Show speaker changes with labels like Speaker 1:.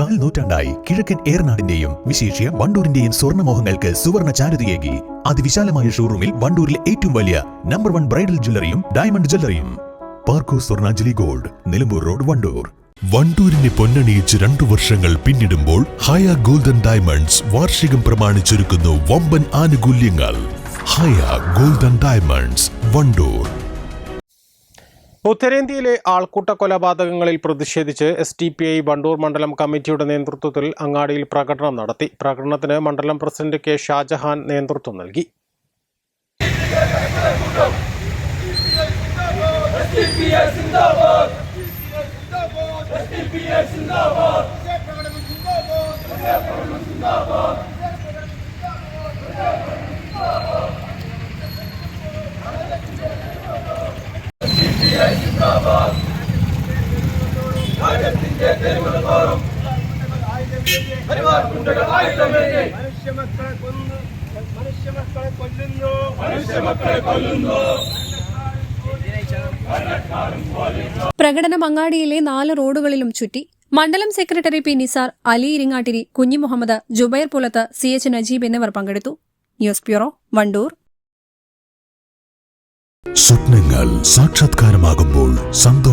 Speaker 1: കാൽ നൂറ്റാണ്ടായി കിഴക്കൻ ഏറനാടിന്റെയും വിശേഷ്യ വണ്ടൂരിന്റെയും സ്വർണമോഹങ്ങൾക്ക് സുവർണ ചാരുതയേകി. അതിവിശാലമായ ഷോറൂമിൽ വണ്ടൂരിലെ ഏറ്റവും വലിയ നമ്പർ വൺ ബ്രൈഡൽ ജ്വല്ലറിയും ഡയമണ്ട് ജ്വല്ലറിയും പാർക്കോ സ്വർണാഞ്ജലി ഗോൾഡ് നിലമ്പൂർ റോഡ് വണ്ടൂർ.
Speaker 2: വണ്ടൂരിനെ പൊന്നണിയിച്ച് രണ്ടു വർഷങ്ങൾ പിന്നിടുമ്പോൾ ഹയ ഗോൾഡൻ ഡയമണ്ട്സ് വാർഷികം പ്രമാണിച്ചൊരുക്കുന്നു വമ്പൻ ആനുകൂല്യങ്ങൾ. Haya golden diamonds Wandoor.
Speaker 3: ഉത്തരേന്ത്യയിലെ ആൾക്കൂട്ട കൊലപാതകങ്ങളിൽ പ്രതിഷേധിച്ച് S D P I Wandoor മണ്ഡലം കമ്മിറ്റിയുടെ നേതൃത്വത്തിൽ അങ്ങാടിയിൽ പ്രകടനം നടത്തി. പ്രകടനത്തിന് മണ്ഡലം പ്രസിഡന്റ് കെ ഷാജഹാൻ നേതൃത്വം നൽകി.
Speaker 4: മനുഷ്യമക്കളെ കൊല്ലുന്നു
Speaker 5: പ്രകടനം അങ്ങാടിയിലെ നാല് റോഡുകളിലും ചുറ്റി. മണ്ഡലം secretary P Nisar Ali Iringattiri Kunhi Muhammad Jubair Pulath C H Najeeb എന്നിവർ പങ്കെടുത്തു. News bureau Wandoor.
Speaker 2: സ്വപ്നങ്ങൾ സാക്ഷാത്കാരമാകുമ്പോൾ